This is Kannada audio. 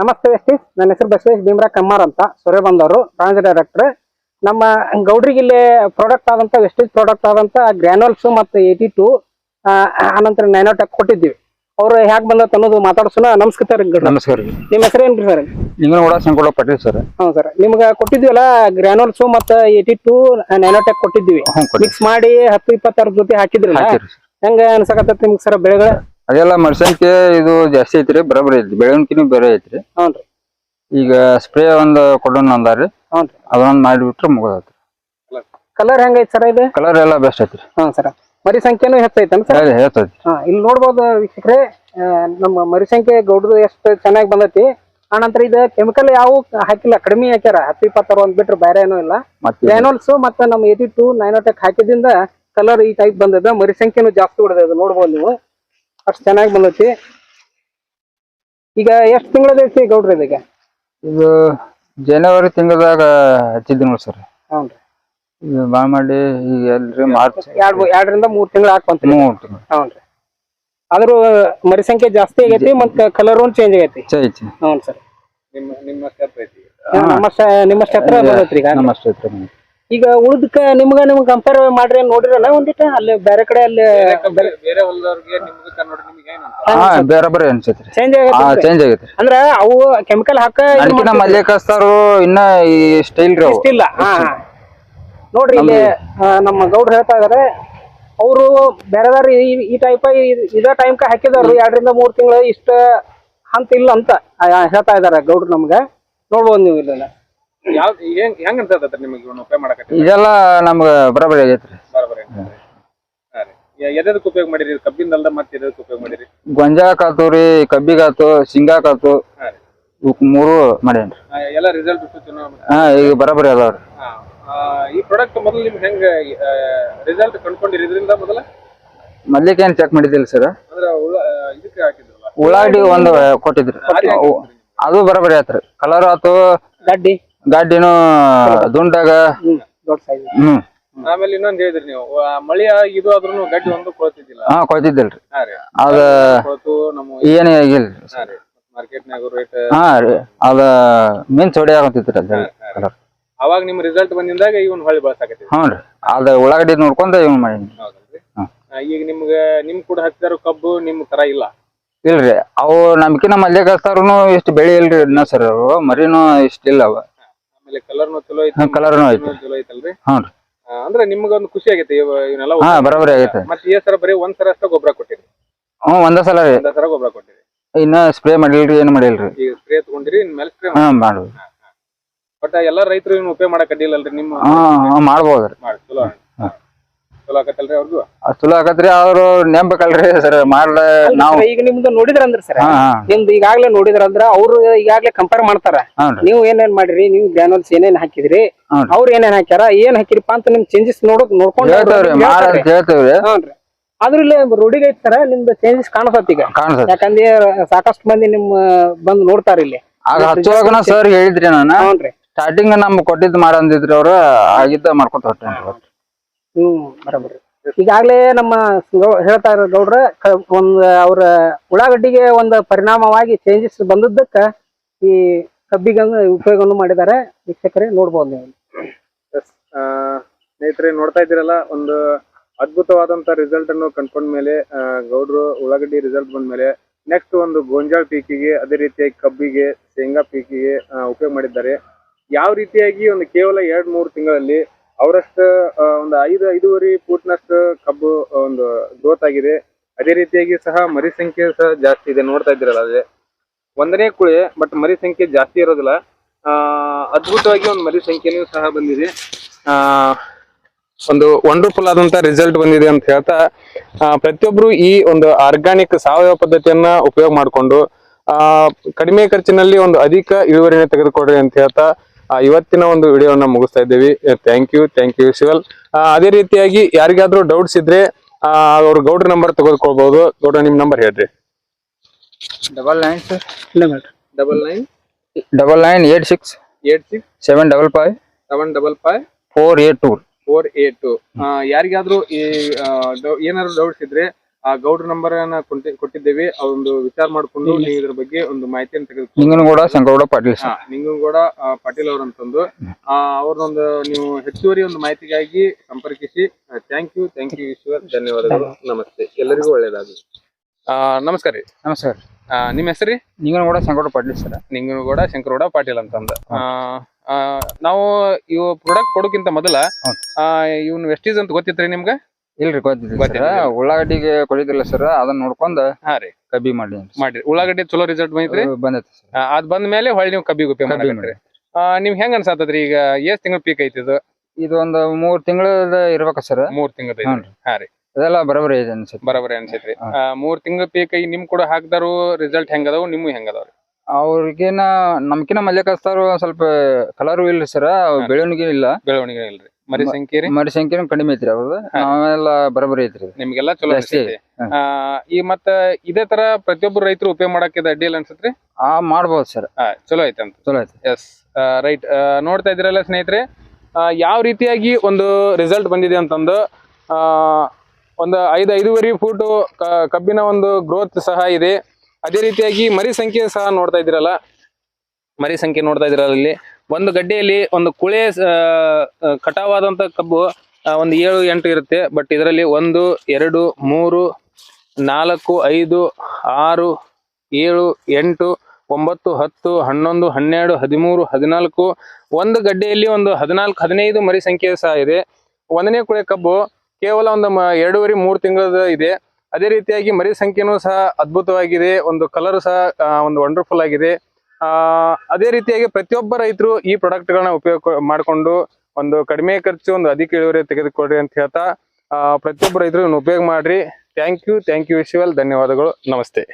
ನಮಸ್ತೆ ವ್ಯಕ್ತಿ. ನನ್ನ ಹೆಸರು ಬಸವೇಶ್ ಭೀಮ್ರಾ ಕಮ್ಮಾರ್ ಅಂತ ಸೊರೆ ಬಂದವರು ಬ್ರಾಂಚ್ ಡೈರೆಕ್ಟರ್ ನಮ್ಮ ಗೌಡ್ರಿಗೆ ಇಲ್ಲಿ ಪ್ರಾಡಕ್ಟ್ ಆದಂತ ವೆಸ್ಟೇಜ್ ಪ್ರಾಡಕ್ಟ್ ಆದಂತ ಗ್ರ್ಯಾನಲ್ಸ್ ಮತ್ತು ಏಯ್ಟಿ ಟು ಆನಂತರ ನೈನೋಟೆಕ್ ಕೊಟ್ಟಿದ್ದೀವಿ. ಅವ್ರು ಹೇಗೆ ಬಂದತ್ ಅನ್ನೋದು ಮಾತಾಡ್ಸೋಣ. ನಮಸ್ಕಾರ ರೀ ನಮಸ್ಕಾರ ನಿಮ್ಮ ಹೆಸರು ಏನ್ರಿ ಸರ್? ನಿಂಗನಗೌಡ ಸಂಕೊಳ ಪಟ್ಟಿ ಸರ್. ಹ್ಞೂ ಸರ್. ನಿಮ್ಗೆ ಕೊಟ್ಟಿದ್ದೀವಲ್ಲ ಗ್ರ್ಯಾನಲ್ಸ್ ಮತ್ತು ಏಯ್ಟಿ ಟು ನೈನೋಟೆಕ್ ಕೊಟ್ಟಿದ್ದೀವಿ. ಹ್ಞೂ ಮಿಕ್ಸ್ ಮಾಡಿ ಹತ್ತು ಇಪ್ಪತ್ತಾರು ಜೊತೆ ಹಾಕಿದ್ರಿ ಹೆಂಗ ಅನ್ಸಕತ್ತೈತಿ ನಿಮ್ಗೆ ಸರ್ ಬೆಳೆಗಳು? ಅದೆಲ್ಲ ಮೆಣಸಿನ್ಕಾಯಿ ಇದು ಜಾಸ್ತಿ ಐತ್ರಿ ಬರಬರಿ ಐತಿ ಬೆಳವಣಿಗೆನೂ ಬೇರೆ ಐತ್ರಿ. ಹ್ಞೂ ಈಗ ಸ್ಪ್ರೇ ಒಂದು ಕೊಡೋಣ ಅಂದಾರಿ. ಹ್ಞೂ ರೀ. ಅದೊಂದು ಮಾಡಿಬಿಟ್ರೆ ಮುಗಿದೈತ್ರಿ. ಕಲರ್ ಹೆಂಗೈತಿ ಸರ್ ಇದು? ಕಲರ್ ಎಲ್ಲ ಬೆಸ್ಟ್ ಐತ್ರಿ. ಹಾ ಸರ. ಮರಿ ಸಂಖ್ಯೆನೂ ಹೆಚ್ಚೈತೇನ್ ಸರ್? ಹೇಳ್ತೈತಿ ಹಾ ಇಲ್ಲಿ ನೋಡ್ಬೋದು ವೀಕ್ಷಕರೇ ಆ, ನಮ್ಮ ಮರಿ ಸಂಖ್ಯೆ ಗೌಡ್ರದು ಎಷ್ಟು ಚೆನ್ನಾಗಿ ಬಂದೈತಿ. ಆನಂತರ ಇದು ಕೆಮಿಕಲ್ ಯಾವ ಹಾಕಿಲ್ಲ ಕಡಿಮೆ ಹಾಕ್ಯಾರ. ಹತ್ತು ಇಪ್ಪತ್ತಾರು ಒಂದ್ ಬಿಟ್ರೆ ಬೇರೆ ಏನೂ ಇಲ್ಲ. ಮತ್ತೆ ಮತ್ತೆ ನಮ್ಮ ಏಯ್ಟಿ ಟು ನೈನೋಟೆಕ್ ಹಾಕಿದಿಂದ ಕಲರ್ ಈ ಟೈಪ್ ಬಂದದ. ಮರಿ ಸಂಖ್ಯೆನೂ ಜಾಸ್ತಿ ಹೊಡೆದ ನೋಡ್ಬೋದು ನೀವು. ಅಷ್ಟು ಚೆನ್ನಾಗಿ ಬಂದೈತಿ. ಈಗ ಎಷ್ಟು ತಿಂಗಳದೈತಿ ಗೌಡ್ರಿ ಇದೀಗ? ಇದು ಜನವರಿ ತಿಂಗಳದಾಗ ಹಚ್ಚಿದ್ದೀನಿ ನೋಡಿ ಸರ್. ಹ್ಞೂ ರೀ ಇದು ಭಾಳ ಮಾಡಿ ಈಗ ಎಲ್ರಿ ಮಾರ್ಚ್ ಎರಡು ಎರಡರಿಂದ ಮೂರು ತಿಂಗಳು ಹಾಕೊಂತೀವಿ ಮೂರು ತಿಂಗಳು. ಹ್ಞೂ ರೀ ಆದ್ರೂ ಮರಿ ಸಂಖ್ಯೆ ಜಾಸ್ತಿ ಆಗೈತಿ ಮತ್ತೆ ಕಲರ್ ಚೇಂಜ್ ಆಗೈತಿ. ಚೇಂಜ್ ಹ್ಞೂ ಸರ್. ನಿಮ್ಮ ನಿಮ್ಮ ಸ್ಟೆಪ್ ಐತಿ ನಮ್ಮಷ್ಟ ನಿಮ್ಮಷ್ಟ ಹತ್ರ ಬಂದೈತ್ರಿ ಈಗ. ನಮ್ಮ. ಈಗ ಉಳ್ದಕ್ಕ ನಿಮ್ಗ ನಿಮ್ಗೆ ಕಂಪೇರ್ ಮಾಡ್ರಿ ನೋಡಿರಲ್ಲ ಒಂದಿಟ? ಅಲ್ಲಿ ಬೇರೆ ಕಡೆ ಅಲ್ಲಿ ಬೇರೆ ಬೇರೆ ಹೊಲದವ್ರಿಗೆ ನಿಮ್ಗೆ ನೋಡಿ ನಿಮ್ಗೆ ಏನು ಹಾ ಬೇರೆ ಅನ್ಸೈತ್ರಿ. ಚೇಂಜ್ ಹಾ ಆಗೈತಿ ಚೇಂಜ್ ಆಗೈತ್ರಿ. ಅಂದ್ರ ಅವು ಕೆಮಿಕಲ್ ಹಾಕ ಅದಕ್ಕಿಂತ ಇನ್ನ ಈ ಸ್ಟೈಲ್ ರೀ ಅವು. ಇಲ್ಲ. ಹಾ ಹಾ. ನೋಡ್ರಿ ಇಲ್ಲಿ ಆ, ನಮ್ಮ ಗೌಡ್ರು ಹೇಳ್ತಾ ಇದಾರೆ ಅವರು ಬೇರೆ ಬೇರೆ ಈ ಟೈಪ್ ಇದ ಟೈಮ್ಕ ಹಾಕಿದಾರು ಎರಡರಿಂದ ಮೂರ್ ತಿಂಗಳು ಇಷ್ಟ ಅಂತ ಇಲ್ಲ ಅಂತ ಆ, ಹೇಳ್ತಾ ಇದಾರೆ ಗೌಡ್ರು ನಮ್ಗೆ. ನೋಡ್ಬೋದು ನೀವು ಇಲ್ಲ ಯಾವ ಹೆಂಗ್ ಹೆಂಗ್ ಅನ್ಸತ್ತ ನಿಮಗೆ ಇವನು ಉಪಯೋಗ ಮಾಡಕತ್ತಿ? ಇದೆಲ್ಲ ನಮ್ಗ ಬರಬರಿ ಆಗೈತ್ರಿ. ಬರಬರಿ ಹಾ ರೀ. ಎದಕ್ಕೆ ಉಪಯೋಗ ಮಾಡಿರಿ? ಕಬ್ಬಿಂದ ಅಲ್ದ ಮತ್ತೆ ಎದಕ್ಕೆ ಉಪಯೋಗ ಮಾಡಿರಿ? ಗೊಂಜಾಕಾತು ರೀ ಕಬ್ಬಿಗಾತು ಶೇಂಗಾಕಾತು ಇವಕ್ ಮೂರು ಮಾಡೇನ್ರಿ. ಎಲ್ಲ ರಿಸಲ್ಟ್ ಚಲೋ ಹಾ ಈಗ ಬರಬರಿ ಅದಾವ್ರಿ. ಆ, ಈ ಪ್ರಾಡಕ್ಟ್ ಮೊದಲು ನಿಮ್ಗೆ ಹೆಂಗ ರಿಸಲ್ಟ್ ಕಂಡ್ಕೊಂಡಿರಿ? ಇದರಿಂದ ಮೊದಲ? ಮೊದ್ಲಿಕ್ಕೆ ಏನ್ ಚೆಕ್ ಮಾಡಿದಿಲ್ಲ ಸರ್ ಅಂದ್ರೆ ಉಳ್ಳ- ಇದಕ್ಕೆ ಹಾಕಿದ್ರಲ್ಲ? ಉಳ್ಳಾಗಡ್ಡಿ ಒಂದು ಕೊಟ್ಟಿದ್ರಿ. ಅದು ಬರಬರಿ ಆತ್ರಿ ಕಲರ್ ಆತು ಗಡ್ಡಿ ಗಾಡಿನೂ ದುಂಡಾಗ. ಹ್ಮ್ ದೊಡ್ಡ ಸೈಜ್ ಹ್ಮ್. ಆಮೇಲೆ ಇನ್ನೊಂದ್ ಹೇಳಿದ್ರಿ ನೀವು ಆ, ಮಳಿ ಇದು ಆದ್ರೂ ಗಡ್ಡಿ ಒಂದು ಕೊಳ್ತಿದ್ದಿಲ್ಲ. ಹಾ ಕೊಯ್ತಿದ್ದಿಲ್ರಿ ಹಾ ರೀ. ಅದ ಕೊಳ್ತು ನಮ್ಮ ಏನೇ ಆಗಿಲ್ರಿ. ಹಾ ರೀ. ಮಾರ್ಕೆಟ್ನಾಗ ರೇಟ್ ಹಾ ರೀ. ಅದ ಮೀನ್ ಚೊಡಿ ಆಗತ್ತಿತ್ರಿ ಅದ ಅವಾಗ ನಿಮ್ ರಿಸಲ್ಟ್ ಬಂದಿಂದಾಗ ಇವನ್ ಹೊಳ್ಳಿ ಬಳಸಾಕತ್ತೀವಿ ಹ್ಞೂ ರೀ. ಅದ ಉಳ್ಳಾಗಡ್ಡಿ ನೋಡ್ಕೊಂಡ ಇವ್ ಮಾಡೀನಿ ಹೌದಲ್ರಿ. ಹ್ಮ್. ಆ, ಈಗ ನಿಮ್ಗ ನಿಮ್ ಕೂಡ ಹಚ್ಚಿದಾರ ಕಬ್ಬು ನಿಮ್ ತರ ಇಲ್ಲ. ಇಲ್ರಿ. ಅವು ನಮ್ಕಿನ ಮಲ್ಲೇಕಸ್ತಾರುನು ಇಷ್ಟು ಬೆಳಿ ಇಲ್ರಿ ಇನ್ನ ಸರ್ ಅವು. ಮರಿನೂ ಇಷ್ಟಿಲ್ಲ ಅವ. ಆಮೇಲೆ ಕಲರ್ನು ಚಲೋ ಐತಿ ಕಲರ್ನು ಐತಿ. ಮಣ್ಣು ಚಲೋ ಐತಲ್ರಿ? ಹ್ಞೂ ರೀ. ಆ, ಅಂದ್ರೆ ನಿಮ್ಗ ಒಂದು ಖುಷಿ ಆಗೈತಿ ಇವ- ಇವನ್ನೆಲ್ಲ ಹಾ ಬರೋಬ್ಬರಿ ಆಗೈತೆ. ಮತ್ತೆ ಈ ಸರ ಬರೀ ಒಂದ್ ಸರ ಅಷ್ಟ ಗೊಬ್ಬರ ಕೊಟ್ಟಿರಿ. ಹ್ಞೂ ಒಂದೇ ಸಲ ರೀ. ಒಂದ ಸರ ಗೊಬ್ಬರ ಕೊಟ್ಟಿರಿ. ಇನ್ನ ಸ್ಪ್ರೇ ಮಾಡಿಲ್ರಿ ಏನು ಮಾಡಿಲ್ರಿ. ಈಗ ಸ್ಪ್ರೇ ತಗೊಂಡಿರಿ ಇನ್ ಮೇಲೆ ಸ್ಪ್ರೇ ಹಾ ಮಾಡುದು ಬಟ್ ಎಲ್ಲಾ ರೈತರು ಇವ್ನ ಉಪಯೋಗ ಮಾಡಕ್ ನಿಮ್ಮ ಹಾ ಹಾ ಮಾಡ್ಬೋದ್ರಿ ಮಾಡಿ ಚಲೋ ಚಲೋ ಆಗತ್ತಲ್ರಿ ಅವ್ರಿಗೂ ಚಲೋ ಆಕತ್ರಿ ಅವ್ರು ನೆಂಬಕಲ್ರಿ ಸರ್ ಮಾಡ್ಲ ನಾವು ಈಗ ನಿಮ್ದು ನೋಡಿದ್ರಂದ್ರ ಸರ್. ಹಾ ಹಾ. ನಿಮ್ದು ಈಗಾಗ್ಲೇ ನೋಡಿದ್ರಂದ್ರ ಅವ್ರು ಈಗಾಗ್ಲೇ ಕಂಪೇರ್ ಮಾಡ್ತಾರ. ನೀವು ಏನೇನ್ ಮಾಡಿರಿ ನೀವು ಬ್ಯಾನಲ್ಸ್ ಏನೇನ್ ಹಾಕಿದ್ರಿ. ಅವ್ರ ಏನೇನ್ ಹಾಕ್ಯಾರ ಏನ್ ಹಾಕಿರಿಪಾ ಅಂತ ನಿಮ್ ಚೇಂಜಸ್ ನೋಡಕ್ ನೋಡ್ಕೊಂಡು ಅದ್ರಲ್ಲಿ ರೂಢಿಗೆ ಐತರ ನಿಮ್ದು ಚೇಂಜಸ್ ಕಾಣಿಸತ್ ಈಗ. ಯಾಕಂದ್ರೆ ಸಾಕಷ್ಟು ಮಂದಿ ನಿಮ್ಮ ಬಂದು ನೋಡ್ತಾರ ಇಲ್ಲಿ. ಆಗ ಹಚ್ಚುವಾಗನ ಸರ್ ಹೇಳಿದ್ರಿ ನಾನು. ಸ್ಟಾರ್ಟಿಂಗ್ ನಮ್ ಕೊಟ್ಟಿದ್ ಮಾಡಂದಿದ್ರಿ ಅವ್ರ ಆಗಿದ್ದ ಮಾಡ್ಕೊತ ಹೊಟ್ಟೆ. ಹ್ಮ್ ಈಗಾಗ್ಲೇ ನಮ್ಮ ಹೇಳ್ತಾ ಇರೋ ಗೌಡ್ರ ಒಂದ್, ಅವ್ರ ಉಳ್ಳಾಗಡ್ಡಿಗೆ ಒಂದು ಪರಿಣಾಮವಾಗಿ ಚೇಂಜಸ್ ಬಂದದ್ದಕ್ಕ ಈ ಕಬ್ಬಿಗನ್ನು ಉಪಯೋಗವನ್ನು ಮಾಡಿದ್ದಾರೆ. ವೀಕ್ಷಕರೇ, ನೋಡ್ಬೋದು ನೀವು. ಸ್ನೇಹಿತರೆ, ನೋಡ್ತಾ ಇದ್ದೀರಲ್ಲ, ಒಂದು ಅದ್ಭುತವಾದಂತ ರಿಸಲ್ಟ್ ಅನ್ನು ಕಂಡ್ಕೊಂಡ ಮೇಲೆ ಗೌಡ್ರು ಉಳ್ಳಾಗಡ್ಡಿ ರಿಸಲ್ಟ್ ಬಂದ ಮೇಲೆ ನೆಕ್ಸ್ಟ್ ಒಂದು ಗೋಂಜಾಳ ಪೀಕಿಗೆ, ಅದೇ ರೀತಿಯಾಗಿ ಕಬ್ಬಿಗೆ, ಶೇಂಗಾ ಪೀಕಿಗೆ ಉಪಯೋಗ ಮಾಡಿದ್ದಾರೆ. ಯಾವ ರೀತಿಯಾಗಿ ಒಂದು ಕೇವಲ ಎರಡ್, ಮೂರು ತಿಂಗಳಲ್ಲಿ ಅವರಷ್ಟು ಒಂದು ಐದು, ಐದೂವರೆ ಫೂಟ್ನಷ್ಟು ಕಬ್ಬು ಒಂದು ಗ್ರೋತ್ ಆಗಿದೆ. ಅದೇ ರೀತಿಯಾಗಿ ಸಹ ಮರಿ ಸಂಖ್ಯೆ ಸಹ ಜಾಸ್ತಿ ಇದೆ. ನೋಡ್ತಾ ಇದ್ದೀರಲ್ಲ ಅದೇ. ಒಂದನೇ ಕುಳಿ ಬಟ್ ಮರಿ ಸಂಖ್ಯೆ ಜಾಸ್ತಿ ಇರೋದಿಲ್ಲ. ಅದ್ಭುತವಾಗಿ ಒಂದು ಮರಿ ಸಂಖ್ಯೆನೂ ಸಹ ಬಂದಿದೆ. ಒಂದು ವಂಡರ್ಫುಲ್ ಆದಂತ ರಿಸಲ್ಟ್ ಬಂದಿದೆ ಅಂತ ಹೇಳ್ತಾ ಪ್ರತಿಯೊಬ್ರು ಈ ಒಂದು ಆರ್ಗಾನಿಕ್ ಸಾವಯವ ಪದ್ಧತಿಯನ್ನ ಉಪಯೋಗ ಮಾಡಿಕೊಂಡು ಕಡಿಮೆ ಖರ್ಚಿನಲ್ಲಿ ಒಂದು ಅಧಿಕ ಇಳುವರಿನ ತೆಗೆದುಕೊಡ್ರಿ ಅಂತ ಹೇಳ್ತಾ ಇವತ್ತಿನ ಒಂದು ವಿಡಿಯೋನ ಮುಗಿಸ್ತಾ ಇದ್ದೀವಿ. Thank you thank you Shival. ಅದೇ ರೀತಿಯಾಗಿ ಯಾರಿಗಾದ್ರೂ ಡೌಟ್ಸ್ ಇದ್ರೆ ಅವ್ರ ಗೌಡ್ರ ನಂಬರ್ ತೆಗೆದುಕೊಳ್ಬಹುದು ಗೌಡ್ರ ನಿಮ್ ನಂಬರ್ ಹೇಳ್ರಿ. Double nine sir double nine double nine eight six eight six seven double five seven double five four eight two four eight two ಯಾರಿಗಾದ್ರೂ ಈ ಏನಾದ್ರು ಡೌಟ್ಸ್ ಇದ್ರೆ ಆ ಗೌಡ್ರ ನಂಬರ್ ಕೊಟ್ಟಿದ್ದೇವೆ. ಒಂದು ವಿಚಾರ ಮಾಡ್ಕೊಂಡು ನೀವು ಇದ್ರ ಬಗ್ಗೆ ಒಂದು ಮಾಹಿತಿಯನ್ನು ತೆಗೆದುಕೊಂಡು ನಿಂಗನಗೌಡ ಶಂಕರಗೌಡ ಪಾಟೀಲ್ ಹಾ, ನಿಂಗನಗೌಡ ಆ, ಪಾಟೀಲ್ ಅವರಂತಂದು. ಆ, ಅವ್ರನ್ನೊಂದು ನೀವು ಹೆಚ್ಚುವರಿ ಒಂದು ಮಾಹಿತಿಗಾಗಿ ಸಂಪರ್ಕಿಸಿ. Thank you thank you Eshwar. ಧನ್ಯವಾದಗಳು. ನಮಸ್ತೆ. ಎಲ್ಲರಿಗೂ ಒಳ್ಳೇದಾಗಲಿ. ನಮಸ್ಕಾರ ರೀ. ನಮಸ್ಕಾರ. ಆ, ನಿಮ್ಮ ಹೆಸರು ನಿಂಗನಗೌಡ ಶಂಕರಗೌಡ ಪಾಟೀಲ್ ಸರ್. ನಿಂಗನಗೌಡ ಶಂಕರಗೌಡ ಪಾಟೀಲ್ ಅಂತಂದ. ಆ, ಆ, ನಾವು ಇವು ಪ್ರಾಡಕ್ಟ್ ಕೊಡೋಕ್ಕಿಂತ ಮೊದಲ ಹೌದು. ಇವ್ನ ವೆಸ್ಟೀಸ್ ಅಂತ ಗೊತ್ತಿತ್ರಿ ನಿಮ್ಗೆ? ಇಲ್ರಿ ಗೊತ್ತಿಲ್ಲ. ಉಳ್ಳಾಗಡ್ಡಿಗೆ ಕೊಡಿದಿಲ್ಲ ಸರ್. ಅದನ್ನ ನೋಡ್ಕೊಂಡ್ ಹಾ ರೀ. ಕಬ್ಬಿ ಮಾಡಿ ಮಾಡ್ರಿ. ಉಳ್ಳಾಗಡ್ಡಿ ಚಲೋ ರಿಸಲ್ಟ್ ಬಂದಿತ್ರಿ ಬಂದೈತಿ ಸರ್. ಆ, ಅದ್ ಬಂದ ಮೇಲೆ ಹೊಳ್ಳಿ ನೀವು ಕಬ್ಬಿಗೆ ಉಪಯೋಗ ಕಬ್ಬಿ ಮಾಡಕತ್ರಿ ನಿಮ್ ಹೆಂಗ್ ಅನ್ಸಾತದ್ರಿ ಈಗ? ಎಷ್ಟ್ ತಿಂಗಳ ಪೀಕ್ ಐತಿ ಇದು? ಇದೊಂದ್ ಒಂದು ಮೂರ್ ತಿಂಗಳದ ಇರ್ಬೇಕ ಸರ್. ಮೂರ್ ತಿಂಗಳ ಹ್ಞೂ ಹಾ ರೀ. ಅದೆಲ್ಲ ಬರೋಬರಿ ಐತೆ ಅನ್ಸುತ್ತೆ. ಬರೋಬರಿ ಅನ್ಸೈತ್ರಿ. ಹಾ. ಆ, ಮೂರ್ ತಿಂಗಳ ಪೀಕ್ ನಿಮ್ ಕೂಡ ಹಾಕ್ದಾರು ರಿಸಲ್ಟ್ ಹೆಂಗದಾವು ನಿಮ್ಗೂ ಹೆಂಗದಾವ್ರಿ ಅವ್ರಿಗೇನ ನಮ್ಕಿನ ಮಲ್ಯ ಕಸ್ತಾರು ಸ್ವಲ್ಪ ಕಲರ್ ಇಲ್ರಿ ಸರ್. ಬೆಳವಣಿಗೆ ಇಲ್ಲ. ಬೆಳವಣಿಗೆ ಇಲ್ರಿ. ಮರಿ ಸಂಖ್ಯೆ ರೀ ಮರಿ ಸಂಖ್ಯೆ ಕಡಿಮೆ ಐತ್ರಿ ಅವ್ರದ್ದು ನಾವೆಲ್ಲ ಬರಬರಿ ಐತ್ರಿ ಇದು. ನಿಮ್ಗೆಲ್ಲ ಚಲೋ ಜಾಸ್ತಿ ಅನ್ಸೈತಿ. ಹಾ. ಆ, ಈ ಮತ್ತ ಇದೇ ತರ ಪ್ರತಿಯೊಬ್ಬರು ರೈತರು ಉಪಯೋಗ ಮಾಡಕ್ಕೆ ಇದು ಅಡ್ಡಿಲ್ಲ ಅನ್ಸತ್ರಿ? ಆ ಮಾಡ್ಬೋದು ಸರ್. ಚಲೋ ಐತೆ ಅಂತ. ಚಲೋ ಐತಿ. ಎಸ್ ರೈಟ್ ನೋಡ್ತಾ ಇದ್ರಲ್ಲ ಸ್ನೇಹಿತರೆ ಆ, ಯಾವ ರೀತಿಯಾಗಿ ಒಂದು ರಿಸಲ್ಟ್ ಬಂದಿದೆ ಅಂತಂದು ಆ, ಒಂದು ಐದು ಐದೂವರೆ ಫೂಟು ಕಬ್ಬಿನ ಒಂದು ಗ್ರೋತ್ ಸಹ ಇದೆ. ಅದೇ ರೀತಿಯಾಗಿ ಮರಿ ಸಂಖ್ಯೆ ಸಹ ನೋಡ್ತಾ ಇದ್ದೀರಲ್ಲ. ಮರಿ ಸಂಖ್ಯೆ ನೋಡ್ತಾ ಇದ್ದೀರಲ್ಲ ಇಲ್ಲಿ. ಒಂದು ಗಡ್ಡೆಯಲ್ಲಿ ಒಂದು ಕುಳೆ ಕಟಾವಾದಂತ ಕಬ್ಬು ಒಂದು ಏಳು, ಎಂಟು ಇರುತ್ತೆ. ಬಟ್ ಇದರಲ್ಲಿ ಒಂದು, ಎರಡು, ಮೂರು, ನಾಲ್ಕು, ಐದು, ಆರು, ಏಳು, ಎಂಟು, ಒಂಬತ್ತು, ಹತ್ತು, ಹನ್ನೊಂದು, ಹನ್ನೆರಡು, ಹದಿಮೂರು, ಹದಿನಾಲ್ಕು, ಒಂದು ಗಡ್ಡೆಯಲ್ಲಿ ಒಂದು ಹದಿನಾಲ್ಕು, ಹದಿನೈದು ಮರಿ ಸಂಖ್ಯೆ ಸಹ ಇದೆ. ಒಂದನೇ ಕುಳೆ ಕಬ್ಬು ಕೇವಲ ಒಂದು ಎರಡೂವರೆ, ಮೂರು ತಿಂಗಳದ ಇದೆ. ಅದೇ ರೀತಿಯಾಗಿ ಮರಿ ಸಂಖ್ಯೆನೂ ಸಹ ಅದ್ಭುತವಾಗಿದೆ. ಒಂದು ಕಲರ್ ಸಹ ಒಂದು ವಂಡರ್ಫುಲ್ ಆಗಿದೆ. ಅದೇ ರೀತಿಯಾಗಿ ಪ್ರತಿಯೊಬ್ಬ ರೈತರು ಈ ಪ್ರಾಡಕ್ಟ್ಗಳನ್ನ ಉಪಯೋಗ ಮಾಡಿಕೊಂಡು ಒಂದು ಕಡಿಮೆ ಖರ್ಚು, ಒಂದು ಅಧಿಕ ಇಳುವರಿ ತೆಗೆದುಕೊಡ್ರಿ ಅಂತ ಹೇಳ್ತಾ ಪ್ರತಿಯೊಬ್ಬ ರೈತರು ಉಪಯೋಗ ಮಾಡ್ರಿ. Thank you thank you Vishwal ಧನ್ಯವಾದಗಳು. ನಮಸ್ತೆ.